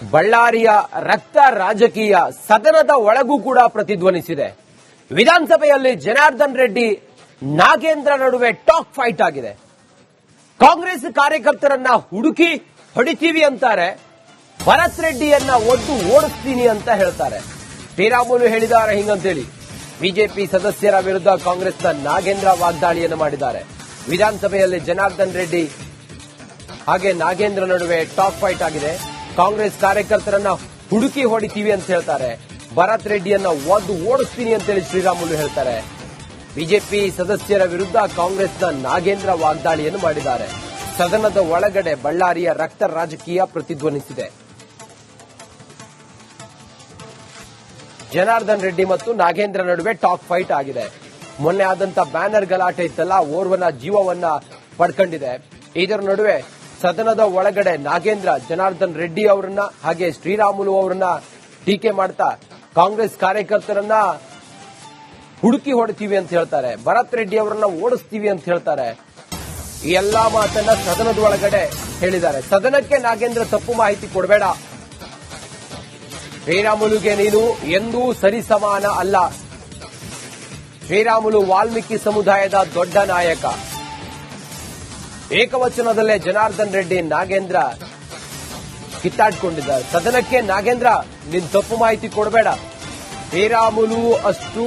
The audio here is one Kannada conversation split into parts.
ಬಳ್ಳಾರಿಯ ರಕ್ತ ರಾಜಕೀಯ ಸದನದ ಒಳಗೂ ಕೂಡ ಪ್ರತಿಧ್ವನಿಸಿದೆ. ವಿಧಾನಸಭೆಯಲ್ಲಿ ಜನಾರ್ದನ್ ರೆಡ್ಡಿ, ನಾಗೇಂದ್ರ ನಡುವೆ ಟಾಕ್ ಫೈಟ್ ಆಗಿದೆ. ಕಾಂಗ್ರೆಸ್ ಕಾರ್ಯಕರ್ತರನ್ನ ಹುಡುಕಿ ಹೊಡಿತೀವಿ ಅಂತಾರೆ. ಭರತ್ ರೆಡ್ಡಿಯನ್ನ ಒದ್ದು ಓಡಿಸ್ತೀನಿ ಅಂತ ಹೇಳ್ತಾರೆ. ಶ್ರೀರಾಮುಲು ಹೇಳಿದ್ದಾರೆ ಹಿಂಗಂತೇಳಿ. ಬಿಜೆಪಿ ಸದಸ್ಯರ ವಿರುದ್ಧ ಕಾಂಗ್ರೆಸ್ನ ನಾಗೇಂದ್ರ ವಾಗ್ದಾಳಿಯನ್ನು ಮಾಡಿದ್ದಾರೆ. ವಿಧಾನಸಭೆಯಲ್ಲಿ ಜನಾರ್ದನ್ ರೆಡ್ಡಿ, ಹಾಗೆ ನಾಗೇಂದ್ರ ನಡುವೆ ಟಾಕ್ ಫೈಟ್ ಆಗಿದೆ. ಕಾಂಗ್ರೆಸ್ ಕಾರ್ಯಕರ್ತರನ್ನ ಹುಡುಕಿ ಹೊಡಿತೀವಿ ಅಂತ ಹೇಳ್ತಾರೆ. ಭರತ್ ರೆಡ್ಡಿಯನ್ನ ಒದ್ದು ಓಡಿಸ್ತೀನಿ ಅಂತೇಳಿ ಶ್ರೀರಾಮುಲು ಹೇಳ್ತಾರೆ. ಬಿಜೆಪಿ ಸದಸ್ಯರ ವಿರುದ್ಧ ಕಾಂಗ್ರೆಸ್ನ ನಾಗೇಂದ್ರ ವಾಗ್ದಾಳಿಯನ್ನು ಮಾಡಿದ್ದಾರೆ. ಸದನದ ಒಳಗಡೆ ಬಳ್ಳಾರಿಯ ರಕ್ತ ರಾಜಕೀಯ ಪ್ರತಿಧ್ವನಿಸಿದೆ. ಜನಾರ್ದನ್ ರೆಡ್ಡಿ ಮತ್ತು ನಾಗೇಂದ್ರ ನಡುವೆ ಟಾಪ್ ಫೈಟ್ ಆಗಿದೆ. ಮೊನ್ನೆ ಆದಂತ ಬ್ಯಾನರ್ ಗಲಾಟೆ ಇತ್ತಲ್ಲ, ಓರ್ವನ ಜೀವವನ್ನ ಪಡ್ಕೊಂಡಿದೆ. ಇದರ ನಡುವೆ ಸದನದ ಒಳಗಡೆ ನಾಗೇಂದ್ರ, ಜನಾರ್ದನ್ ರೆಡ್ಡಿ ಅವರನ್ನ ಹಾಗೆ ಶ್ರೀರಾಮುಲು ಅವರನ್ನ ಟೀಕೆ ಮಾಡ್ತಾ ಕಾಂಗ್ರೆಸ್ ಕಾರ್ಯಕರ್ತರನ್ನ ಹುಡುಕಿ ಹೊಡಿತೀವಿ ಅಂತ ಹೇಳ್ತಾರೆ. ಭರತ್ ರೆಡ್ಡಿ ಅವರನ್ನ ಓಡಿಸ್ತೀವಿ ಅಂತ ಹೇಳ್ತಾರೆ. ಈ ಎಲ್ಲಾ ಮಾತನ್ನ ಸದನದ ಒಳಗಡೆ ಹೇಳಿದ್ದಾರೆ. ಸದನಕ್ಕೆ ನಾಗೇಂದ್ರ ತಪ್ಪು ಮಾಹಿತಿ ಕೊಡಬೇಡ. ಶ್ರೀರಾಮುಲುಗೆ ನೀನು ಎಂದೂ ಸರಿಸಮಾನ ಅಲ್ಲ. ಶ್ರೀರಾಮುಲು ವಾಲ್ಮೀಕಿ ಸಮುದಾಯದ ದೊಡ್ಡ ನಾಯಕ. ಏಕವಚನದಲ್ಲೇ ಜನಾರ್ದನ್ ರೆಡ್ಡಿ ನಾಗೇಂದ್ರ ಕಿತ್ತಾಡಿಕೊಂಡಿದ್ದಾರೆ. ಸದನಕ್ಕೆ ನಾಗೇಂದ್ರ, ನಿನ್ ತಪ್ಪು ಮಾಹಿತಿ ಕೊಡಬೇಡ. ಶ್ರೀರಾಮುಲು ಅಷ್ಟು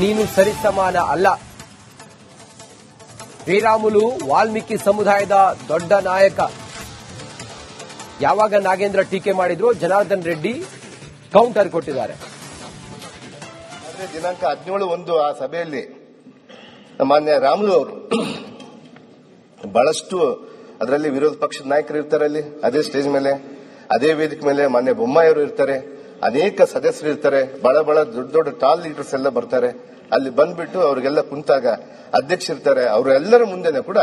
ನೀನು ಸರಿಸಮಾನ ಅಲ್ಲ. ಶ್ರೀರಾಮುಲು ವಾಲ್ಮೀಕಿ ಸಮುದಾಯದ ದೊಡ್ಡ ನಾಯಕ. ಯಾವಾಗ ನಾಗೇಂದ್ರ ಟೀಕೆ ಮಾಡಿದ್ರು ಜನಾರ್ದನ್ ರೆಡ್ಡಿ ಕೌಂಟರ್ ಕೊಟ್ಟಿದ್ದಾರೆ. ದಿನಾಂಕ ಹದಿನೇಳು ಒಂದು ಆ ಸಭೆಯಲ್ಲಿ ಮಾನ್ಯ ರಾಮುಲು ಅವರು ಬಹಳಷ್ಟು ಅದರಲ್ಲಿ ವಿರೋಧ ಪಕ್ಷದ ನಾಯಕರು ಇರ್ತಾರೆ ಅಲ್ಲಿ, ಅದೇ ಸ್ಟೇಜ್ ಮೇಲೆ, ಅದೇ ವೇದಿಕೆ ಮೇಲೆ ಮಾನ್ಯ ಬೊಮ್ಮಾಯಿಯವರು ಇರ್ತಾರೆ, ಅನೇಕ ಸದಸ್ಯರು ಇರ್ತಾರೆ, ಬಹಳ ಬಹಳ ದೊಡ್ಡ ದೊಡ್ಡ ಟಾಲ್ ಲೀಡರ್ಸ್ ಎಲ್ಲ ಬರ್ತಾರೆ. ಅಲ್ಲಿ ಬಂದ್ಬಿಟ್ಟು ಅವರಿಗೆಲ್ಲ ಕುಂತಾಗ ಅಧ್ಯಕ್ಷ ಇರ್ತಾರೆ. ಅವರೆಲ್ಲರ ಮುಂದೆನೆ ಕೂಡ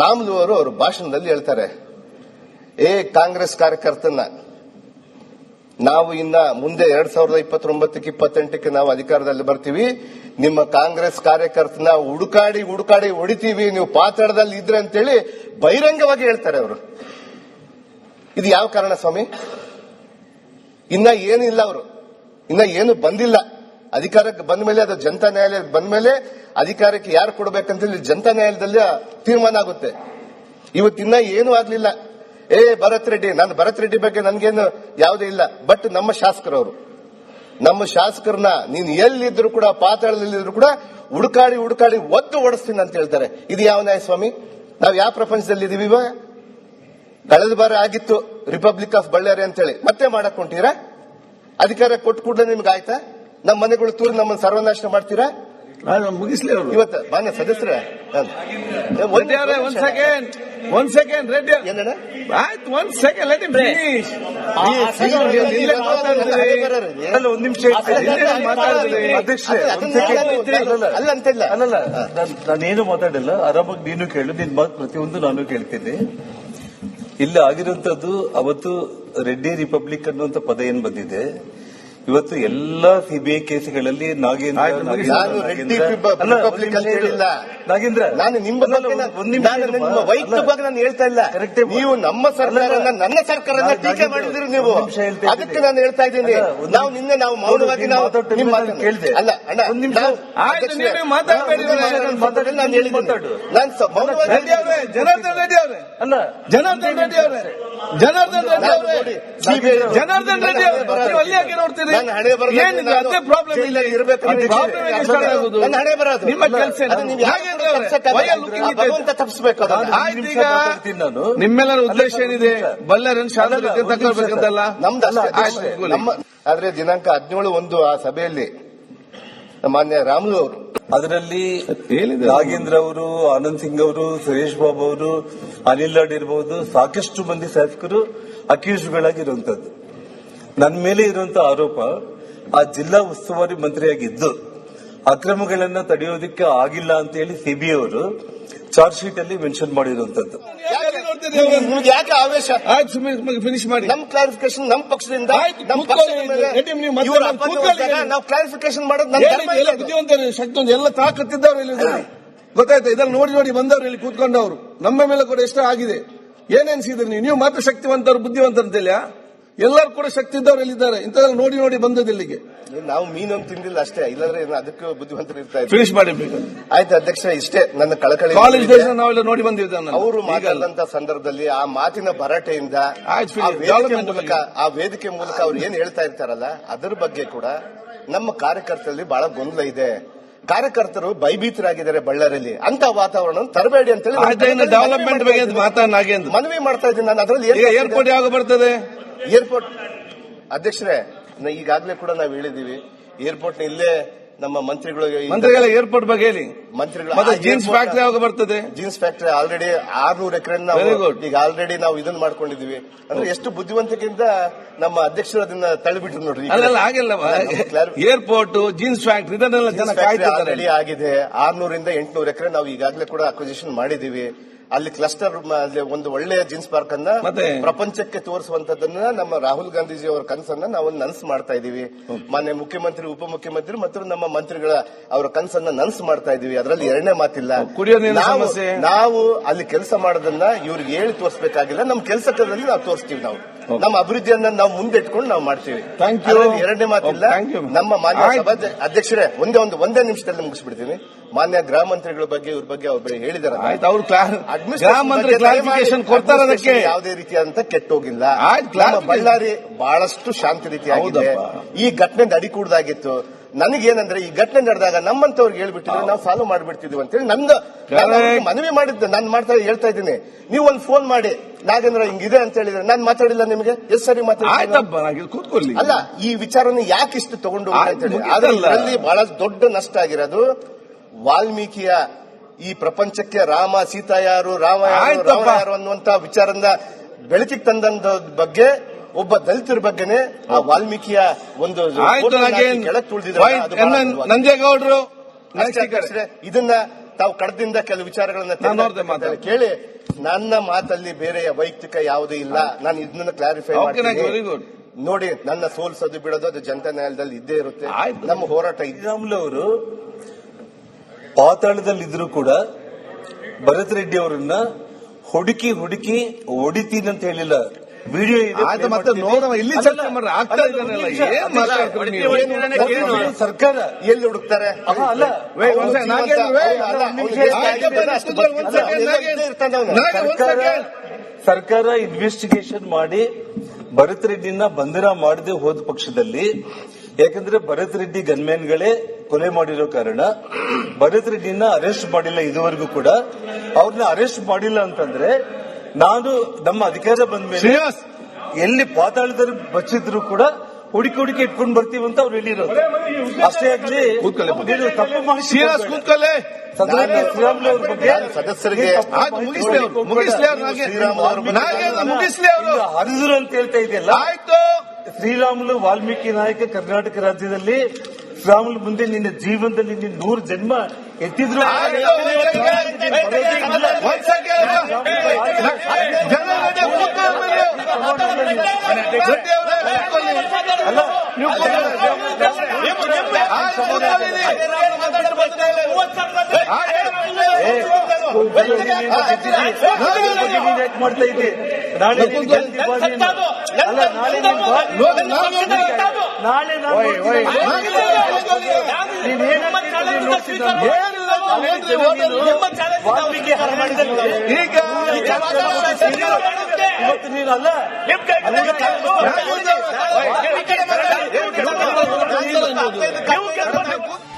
ರಾಮುಲು ಅವರು ಅವರ ಭಾಷಣದಲ್ಲಿ ಹೇಳ್ತಾರೆ, ಏ ಕಾಂಗ್ರೆಸ್ ಕಾರ್ಯಕರ್ತನ ನಾವು ಇನ್ನ ಮುಂದೆ ಎರಡ್ ಸಾವಿರದ ಇಪ್ಪತ್ತೊಂಬತ್ತಕ್ಕೆ ಇಪ್ಪತ್ತೆಂಟಕ್ಕೆ ನಾವು ಅಧಿಕಾರದಲ್ಲಿ ಬರ್ತೀವಿ. ನಿಮ್ಮ ಕಾಂಗ್ರೆಸ್ ಕಾರ್ಯಕರ್ತನ ಹುಡುಕಾಡಿ ಹುಡುಕಾಡಿ ಹೊಡಿತೀವಿ. ನೀವು ಪಾತ್ರದಲ್ಲಿ ಇದ್ರೆ ಅಂತೇಳಿ ಬಹಿರಂಗವಾಗಿ ಹೇಳ್ತಾರೆ ಅವರು. ಇದು ಯಾವ ಕಾರಣ ಸ್ವಾಮಿ? ಇನ್ನ ಏನಿಲ್ಲ ಅವರು. ಇನ್ನ ಏನು ಬಂದಿಲ್ಲ. ಅಧಿಕಾರಕ್ಕೆ ಬಂದ ಮೇಲೆ ಅದು ಜನತಾ ನ್ಯಾಯಾಲಯಕ್ಕೆ ಬಂದ ಮೇಲೆ ಅಧಿಕಾರಕ್ಕೆ ಯಾರು ಕೊಡಬೇಕಂತೇಳಿ ಜನತಾ ನ್ಯಾಯಾಲಯದಲ್ಲಿ ತೀರ್ಮಾನ ಆಗುತ್ತೆ. ಇವತ್ತಿನ್ನ ಏನೂ ಆಗ್ಲಿಲ್ಲ. ಏ ಭರತ್ ರೆಡ್ಡಿ ನಾನು ಭರತ್ ರೆಡ್ಡಿ ಬಗ್ಗೆ ನನ್ಗೇನು ಯಾವುದೇ ಇಲ್ಲ. ಬಟ್ ನಮ್ಮ ಶಾಸಕರವರು ನಮ್ಮ ಶಾಸಕರನ್ನ ನೀನ್ ಎಲ್ಲಿದ್ರು ಕೂಡ ಪಾತಾಳದಲ್ಲಿದ್ರು ಕೂಡ ಹುಡುಕಾಡಿ ಹುಡುಕಾಡಿ ಒದ್ದು ಓಡಿಸ್ತೀನಿ ಅಂತ ಹೇಳ್ತಾರೆ. ಇದು ಯಾವ ನ್ಯಾಯ ಸ್ವಾಮಿ? ನಾವು ಯಾವ ಪ್ರಪಂಚದಲ್ಲಿ ಇದೀವಿ ಇವಾಗ? ಕಳೆದ ಬಾರ ಆಗಿತ್ತು ರಿಪಬ್ಲಿಕ್ ಆಫ್ ಬಳ್ಳಾರಿ ಅಂತೇಳಿ. ಮತ್ತೆ ಮಾಡಕ್ ಹೊಂಟೀರಾ? ಅಧಿಕಾರ ಕೊಟ್ಟು ಕೂಡಲೇ ನಿಮ್ಗೆ ಆಯ್ತಾ? ನಮ್ಮ ಮನೆಗಳು ತೂರಿ ನಮ್ಮನ್ನು ಸರ್ವನಾಶ ಮಾಡ್ತೀರಾ? ನಾನು ಮುಗಿಸ್ಲಿ ಅವರು ಇವತ್ತು ಮಾನ್ಯ ಸದಸ್ಯರೇ ಒಂದ್ ಸೆಕೆಂಡ್ ಒಂದ್ ಸೆಕೆಂಡ್ ರೆಡ್ಡಿ ಏನಣ್ಣ? ಆಯ್ತು ಒಂದ್ ಸೆಕೆಂಡ್ ಲೆಟ್ ಫಿನಿಶ್ ಅಲ್ಲ ಒಂದ್ ನಿಮಿಷ. ಅಲ್ಲ ಅಂತಿಲ್ಲ ಅಲ್ಲಲ್ಲ ನಾನ್- ನಾನೇನು ಮಾತಾಡಿಲ್ಲ. ಆರಾಮಾಗಿ ನೀನು ಕೇಳು ನಿನ್ ಮಾತು ಪ್ರತಿಯೊಂದು ನಾನು ಕೇಳ್ತೀನಿ. ಇಲ್ಲಿ ಆಗಿರುವಂತದ್ದು ಅವತ್ತು ರೆಡ್ಡಿ ರಿಪಬ್ಲಿಕ್ ಅನ್ನುವಂತ ಪದ ಏನ್ ಬಂದಿದೆ? ಇವತ್ತು ಎಲ್ಲಾ ಸಿಬಿಐ ಕೇಸ್ಗಳಲ್ಲಿ ನಾಗೇಂದ್ರ. ನಾಗೇಂದ್ರ, ನಾನು ನಿಮ್ಮ ಬಗ್ಗೆ ನಾನು- ಹೇಳ್ತಾ ಇಲ್ಲ. ನೀವು ನಮ್ಮ ಸರ್ಕಾರ ನನ್ನ ಸರ್ಕಾರ ಟೀಕೆ ಮಾಡಿದ್ರು ನೀವು. ಅದಕ್ಕೆ ನಾನು ಹೇಳ್ತಾ ಇದ್ದೀನಿ. ನಾವು ನಿನ್ನೆ ನಾವು ಮೌನವಾಗಿ ನಾವು ನಿಮ್ಮ ಕೇಳ್ದೆ. ಅಲ್ಲ ಅಣ್ಣ ನಾನು ಹೇಳಿದ್ದೀನಿ. ನಾನು ಜನಾರ್ದನ್ ರೆಡ್ಡಿ ಅವರೇ. ಅಲ್ಲ ಜನಾರ್ದನ್ ರೆಡ್ಡಿ ಅವರೇ. ಜನಾರ್ದನ್ ರೆಡ್ಡಿ ಅವರೇ. ಜನಾರ್ದನ್ ರೆಡ್ಡಿ ಅವರು. ನೀವು ಅಲ್ಲಿ ಯಾಕೆ ನೋಡ್ತೀರಿ ಏನಿದೆ? ಅದೇ ಪ್ರಾಬ್ಲಮ್ ಇಲ್ಲ. ಇರಬೇಕು. ಪ್ರಾಬ್ಲಮ್ ಹಣೆ ಬರೋದು. ನಿಮ್ಮ ಕೆಲಸ ತಪ್ಪಿಸ್ಬೇಕು. ಆಯ್ತು ಈಗ. ನಿಮ್ಮೆಲ್ಲರ ಉದ್ದೇಶ ಏನಿದೆ? ಬಲ್ಲರನ್ ಶಾಲೆ ಶಾಂತ ತಗೊಳ್ಬೇಕಂತಲ್ಲ ನಮ್ದು ಅಷ್ಟೇ. ಆದ್ರೆ ದಿನಾಂಕ ಹದಿನೇಳು ಒಂದು ಆ ಸಭೆಯಲ್ಲಿ ಮಾನ್ಯ ರಾಮುಲು ಅವರು ಅದರಲ್ಲಿ ಹೇಳಿದ್ರು. ನಾಗೇಂದ್ರ ಅವರು ಆನಂದ್ ಸಿಂಗ್ ಅವರು ಸುರೇಶ್ ಬಾಬು ಅವರು ಅನಿಲ್ ಲಾಡ್ ಇರಬಹುದು ಸಾಕಷ್ಟು ಮಂದಿ ಶಾಸಕರು ಅಕ್ಯೂಸ್ಗಳಾಗಿರುವಂತದ್ದು ನನ್ನ ಮೇಲೆ ಇರುವಂತಹ ಆರೋಪ ಆ ಜಿಲ್ಲಾ ಉಸ್ತುವಾರಿ ಮಂತ್ರಿಯಾಗಿದ್ದು ಅಕ್ರಮಗಳನ್ನ ತಡೆಯೋದಕ್ಕೆ ಆಗಿಲ್ಲ ಅಂತ ಹೇಳಿ ಸಿಬಿಐ ಅವರು ಚಾರ್ಜ್ ಶೀಟ್ ಅಲ್ಲಿ ಮೆನ್ಷನ್ ಮಾಡಿರುವಂತದ್ದು? ನಿಮ್ಗೆ ಯಾಕೆ ಆವೇಶ? ಆಯ್ತು ಸುಮ್ಮನೆ ಫಿನಿಶ್ ಮಾಡಿ. ನಮ್ ಕ್ಲಾರಿಫಿಕೇಶನ್ ನಮ್ ಪಕ್ಷದಿಂದ ನೀವು ಕ್ಲಾರಿಫಿಕೇಶನ್ ಮಾಡೋದು ಇದು. ಶಕ್ತಿ ಎಲ್ಲ ತಾಕತ್ತಿದ್ದವ್ರು ಇಲ್ಲಿ. ಗೊತ್ತಾಯ್ತಾ? ಇದನ್ನ ನೋಡಿ ನೋಡಿ ಬಂದವರು ಇಲ್ಲಿ ಕೂತ್ಕೊಂಡವರು. ನಮ್ಮ ಮೇಲೆ ಕೂಡ ಎಷ್ಟೋ ಆಗಿದೆ. ಏನ್ ಎನ್ಸಿದ್ರಿ ನೀವು? ನೀವು ಮಾತ್ರ ಶಕ್ತಿವಂತರು ಬುದ್ಧಿವಂತರು ಅಂತಿಲ್ಲ ಎಲ್ಲರೂ ಕೂಡ ಶಕ್ತಿ ಇದ್ದವ್ರು ಎಲ್ಲಿದ್ದಾರೆ? ಇಂಥದ್ದೆಲ್ಲ ನೋಡಿ ನೋಡಿ ಬಂದದ್ದು ಇಲ್ಲಿಗೆ. ನಾವು ಮೀನೊಂದು ತಿಂದಿಲ್ಲ ಅಷ್ಟೇ. ಇಲ್ಲಾಂದ್ರೆ ಅದಕ್ಕೆ ಬುದ್ಧಿವಂತರು ಇರ್ತಾ ಇದ್ರು. ಫಿನಿಶ್ ಮಾಡಿ ಆಯ್ತು ಅಧ್ಯಕ್ಷ ಇಷ್ಟೇ ನನ್ನ ಕಳಕಳಿ. ಕಾಲೇಜ್ ಡೇಸ್ ನಾವೆಲ್ಲ ನೋಡಿ ಬಂದಿದ್ದೇವೆ ಅವರು ಮಾತಾಡಿದಂತ ಸಂದರ್ಭದಲ್ಲಿ ಆ ಮಾತಿನ ಭರಾಟೆಯಿಂದ ಮೂಲಕ ಆ ವೇದಿಕೆ ಮೂಲಕ ಅವ್ರು ಏನ್ ಹೇಳ್ತಾ ಇರ್ತಾರಲ್ಲ ಅದ್ರ ಬಗ್ಗೆ ಕೂಡ ನಮ್ಮ ಕಾರ್ಯಕರ್ತರಲ್ಲಿ ಬಹಳ ಗೊಂದಲ ಇದೆ. ಕಾರ್ಯಕರ್ತರು ಭಯಭೀತರಾಗಿದ್ದಾರೆ ಬಳ್ಳಾರಿಯಲ್ಲಿ. ಅಂತ ವಾತಾವರಣ ತರಬೇಡಿ ಅಂತ ಹೇಳಿ ಡೆವಲಪ್ಮೆಂಟ್ ಬಗ್ಗೆ ಮಾತಾಡ ಮನವಿ ಮಾಡ್ತಾ ಇದ್ದೀನಿ ನಾನು. ಅದರಲ್ಲಿ ಏರ್ಪೋರ್ಟ್ ಯಾವಾಗ ಬರ್ತದೆ? ಏರ್ಪೋರ್ಟ್ ಅಧ್ಯಕ್ಷರೇ ಈಗಾಗ್ಲೇ ಕೂಡ ನಾವು ಹೇಳಿದೀವಿ ಏರ್ಪೋರ್ಟ್ ಇಲ್ಲೇ ನಮ್ಮ ಮಂತ್ರಿಗಳು ಮಂತ್ರಿಗಳ ಏರ್ಪೋರ್ಟ್ ಬಗ್ಗೆ ಹೇಳಿ. ಮಂತ್ರಿಗಳು ಮತ್ತೆ ಜೀನ್ಸ್ ಫ್ಯಾಕ್ಟರಿ ಯಾವಾಗ ಬರ್ತದೆ? ಜೀನ್ಸ್ ಫ್ಯಾಕ್ಟರಿ ಆಲ್ರೆಡಿ ಆರ್ನೂರು ಎಕರೆ ಈಗ ಆಲ್ರೆಡಿ ನಾವು ಇದನ್ನ ಮಾಡ್ಕೊಂಡಿದೀವಿ ಅಂದ್ರೆ ಎಷ್ಟು ಬುದ್ಧಿವಂತಿಕೆಯಿಂದ ನಮ್ಮ ಅಧ್ಯಕ್ಷರು ಅದನ್ನ ತಳ್ಳಿಬಿಟ್ರು ನೋಡ್ರಿ. ಆಗಿಲ್ಲ ಏರ್ಪೋರ್ಟ್ ಜೀನ್ಸ್ ಫ್ಯಾಕ್ಟರಿ ಇದನ್ನೆಲ್ಲ ಜನ ಆಲ್ರೆಡಿ ಆಗಿದೆ. ಆರ್ನೂರಿಂದ ಎಂಟುನೂರು ಎಕರೆ ನಾವು ಈಗಾಗಲೇ ಕೂಡ ಅಕ್ವಿಸಿಷನ್ ಮಾಡಿದೀವಿ ಅಲ್ಲಿ ಕ್ಲಸ್ಟರ್ ಒಂದು ಒಳ್ಳೆಯ ಜೀನ್ಸ್ ಪಾರ್ಕ್ ಅನ್ನ? ಪ್ರಪಂಚಕ್ಕೆ ತೋರಿಸುವಂತದನ್ನ ನಮ್ಮ ರಾಹುಲ್ ಗಾಂಧೀಜಿ ಅವರ ಕನಸನ್ನ ನಾವು ನನ್ಸ್ ಮಾಡ್ತಾ ಇದೀವಿ. ಮಾನ್ಯ ಮುಖ್ಯಮಂತ್ರಿ ಉಪಮುಖ್ಯಮಂತ್ರಿ ಮತ್ತು ನಮ್ಮ ಮಂತ್ರಿಗಳ ಅವರ ಕನಸನ್ನ ನನ್ಸ್ ಮಾಡ್ತಾ ಇದೀವಿ. ಅದರಲ್ಲಿ ಎರಡನೇ ಮಾತಿಲ್ಲ. ನಾವು ಅಲ್ಲಿ ಕೆಲಸ ಮಾಡೋದನ್ನ ಇವ್ರಿಗೆ ಹೇಳಿ ತೋರಿಸಬೇಕಾಗಿಲ್ಲ. ನಮ್ಮ ಕೆಲಸದಲ್ಲಿ ನಾವು ತೋರಿಸ್ತೀವಿ ನಾವು. ನಮ್ಮ ಅಭಿವೃದ್ಧಿಯನ್ನ ನಾವು ಮುಂದೆ ಇಟ್ಕೊಂಡು ನಾವು ಮಾಡ್ತೀವಿ. ಎರಡನೇ ಮಾತಿಲ್ಲ. ನಮ್ಮ ಮಾನ್ಯ ಸಭಾ ಅಧ್ಯಕ್ಷರೇ ಒಂದೇ ಒಂದು ಒಂದೇ ನಿಮಿಷದಲ್ಲಿ ಮುಗಿಸ್ಬಿಡ್ತೀನಿ. ಮಾನ್ಯ ಗೃಹ ಮಂತ್ರಿಗಳ ಬಗ್ಗೆ ಇವ್ರ ಬಗ್ಗೆ ಒಬ್ಬರು ಹೇಳಿದಾರೆ. ಗ್ರಾಮ ಯಾವುದೇ ರೀತಿಯಾದಂತ ಕೆಟ್ಟೋಗಿಲ್ಲ. ಬಳ್ಳಾರಿ ಬಹಳಷ್ಟು ಶಾಂತಿ ರೀತಿಯಾಗಿದೆ. ಆಗಿದೆ ಈ ಘಟನೆ ನಡಿಕೂಡ್ದಾಗಿತ್ತು ನನಗೇನಂದ್ರೆ ಈ ಘಟನೆ ನಡೆದಾಗ ನಮ್ಮಂತವ್ರಿಗೆ ಹೇಳ್ಬಿಟ್ಟಿದ್ರೆ ನಾವು ಫಾಲೋ ಮಾಡ್ಬಿಡ್ತಿದ್ವಿ ಅಂತೇಳಿ ನಂದು ಮನವಿ ಮಾಡಿದ್ದೆ. ನಾನು ಮಾಡ್ತಾ ಹೇಳ್ತಾ ಇದ್ದೀನಿ. ನೀವು ಒಂದು ಫೋನ್ ಮಾಡಿ ನಾಗೇಂದ್ರ ಹಿಂಗಿದೆ ಅಂತ ಹೇಳಿದ್ರೆ ನಾನು ಮಾತಾಡಿಲ್ಲ ನಿಮಗೆ? ಎಸ್ ಸರಿ ಕೂತ್ಕೊಳ್ಳಿ. ಅಲ್ಲ ಈ ವಿಚಾರನ ಯಾಕೆ ಇಷ್ಟು ತಗೊಂಡು ಅದರಲ್ಲಿ ಬಹಳ ದೊಡ್ಡ ನಷ್ಟ ಆಗಿರೋದು ವಾಲ್ಮೀಕಿಯ ಈ ಪ್ರಪಂಚಕ್ಕೆ ರಾಮ ಸೀತಾ ಯಾರು ರಾಮ ಯಾರು ಅನ್ನುವಂತ ವಿಚಾರದಿಂದ ಬೆಳಕಿಗೆ ತಂದ ಬಗ್ಗೆ ಒಬ್ಬ ದಲಿತರ ಬಗ್ಗೆನೆ ಆ ವಾಲ್ಮೀಕಿಯ ಒಂದು ಕೆಳಗೆ ತುಳಿದಿದ್ದಾರೆ. ನಂಜೇಗೌಡರು? ಇದನ್ನ ತಾವು ಕಡದಿಂದ ಕೆಲವು ವಿಚಾರಗಳನ್ನ ಕೇಳಿ ನನ್ನ ಮಾತಲ್ಲಿ ಬೇರೆ ವೈಯಕ್ತಿಕ ಯಾವುದೂ ಇಲ್ಲ. ನಾನು ಇದನ್ನ ಕ್ಲಾರಿಫೈ ಮಾಡಿ ಮಾಡ್ತೀನಿ. ನೋಡಿ ನನ್ನ ಸೋಲ್ಸೋದು ಬಿಡೋದು ಅದು ಜನತಾ ನ್ಯಾಯಾಲಯದಲ್ಲಿ ಇದ್ದೇ ಇರುತ್ತೆ. ಆಯ್ತು. ನಮ್ಮ ಹೋರಾಟ ಶ್ರೀರಾಮುಲು ಅವರು ಪಾತಾಳದಲ್ಲಿದ್ರು ಕೂಡ ಭರತ್ ರೆಡ್ಡಿ ಅವರನ್ನ ಹುಡುಕಿ ಹುಡುಕಿ ಹೊಡಿತೀನಿ ಅಂತ ಹೇಳಿಲ್ಲ. ವಿಡಿಯೋ ಇದೆ ಆಯ್ತು ಮತ್ತೆ ನೋಡೋಣ ಇಲ್ಲಿ ಚರ್ಚೆ ಮಾಡ್ರಿ ಆಗ್ತಾ ಇದ್ದಾನಲ್ಲ ಏನ್ ಮಾತಾಡ್ತೀರಿ ನೀವು? ಸರ್ಕಾರ ಎಲ್ಲಿ ಹುಡುಕ್ತಾರೆ? ಅಲ್ಲ, ಸರ್ಕಾರ ಇನ್ವೆಸ್ಟಿಗೇಷನ್ ಮಾಡಿ ಭರತ್ ರೆಡ್ಡಿನ ಬಂಧನ ಮಾಡದೆ ಹೋದ ಪಕ್ಷದಲ್ಲಿ ಯಾಕಂದ್ರೆ ಭರತ್ ರೆಡ್ಡಿ ಗನ್ಮ್ಯಾನ್ಗಳೇ ಕೊಲೆ ಮಾಡಿರೋ ಕಾರಣ ಭರತ್ ರೆಡ್ಡಿನ ಅರೆಸ್ಟ್ ಮಾಡಿಲ್ಲ ಇದುವರೆಗೂ ಕೂಡ. ಅವ್ರನ್ನ ಅರೆಸ್ಟ್ ಮಾಡಿಲ್ಲ ಅಂತಂದ್ರೆ ನಾನು ನಮ್ಮ ಅಧಿಕಾರ ಬಂದ ಮೇಲೆ ಎಲ್ಲಿ ಪಾತಾಳದಲ್ಲಿ ಬಚ್ಚಿದ್ರು ಕೂಡ ಹುಡುಕಿ ಹುಡುಕಿ ಇಟ್ಕೊಂಡು ಬರ್ತೀವಿ ಅಂತ ಅವ್ರು ಹೇಳಿರೋದು. ಅಷ್ಟೇ ಆಗಲಿ. ತಪ್ಪು ಮಾಡಿ ಶ್ರೀರಾಮುಲು ಅವ್ರ ಬಗ್ಗೆ ಸದಸ್ಯರಿಗೆ ಹರಿದ್ರು ಅಂತ ಹೇಳ್ತಾ ಇದೆಯಲ್ಲ? ಆಯ್ತು. ಶ್ರೀರಾಮುಲು ವಾಲ್ಮೀಕಿ ನಾಯಕ ಕರ್ನಾಟಕ ರಾಜ್ಯದಲ್ಲಿ ಶ್ರೀರಾಮುಲು ಮುಂದೆ ನಿನ್ನ ಜೀವನದಲ್ಲಿ ನಿನ್ನ ನೂರು ಜನ್ಮ ಎತ್ತಿದ್ರು. ಜನ ನಡೆ ಕೂತ್ಕೊಳ್ಳಿ ನೀವು. ರೆಡ್ಡಿ ಅವರೇ, ಕೂತ್ಕೊಳ್ಳಿ. ಅಲ್ಲ ನೀವು ಕೂತ್ಕೊಳ್ಳಿ. ಆಯ್ತು, ಕೂತ್ಕೊಳ್ಳಿ ನೀವು. ಯಾಕೆ ಮಾಡ್ತಾ ಇದ್ದೆ ನಾಳೆ ನಿನ್ ಗೆಲ್ತಿ ಬಾ ನೀನು. ಅಲ್ಲ ನಾಳೆ ನೀನ್ ಬಾ. ನೋಡಿ, ನಾಗೇಂದ್ರ. ನಾಳೆ ನಾನು ನೋಡ್ತೀನಿ. ನೀನ್ ಈಗ ಇವತ್ತು ನೀನು ಅಲ್ಲ ನಾಗೇಂದ್ರ.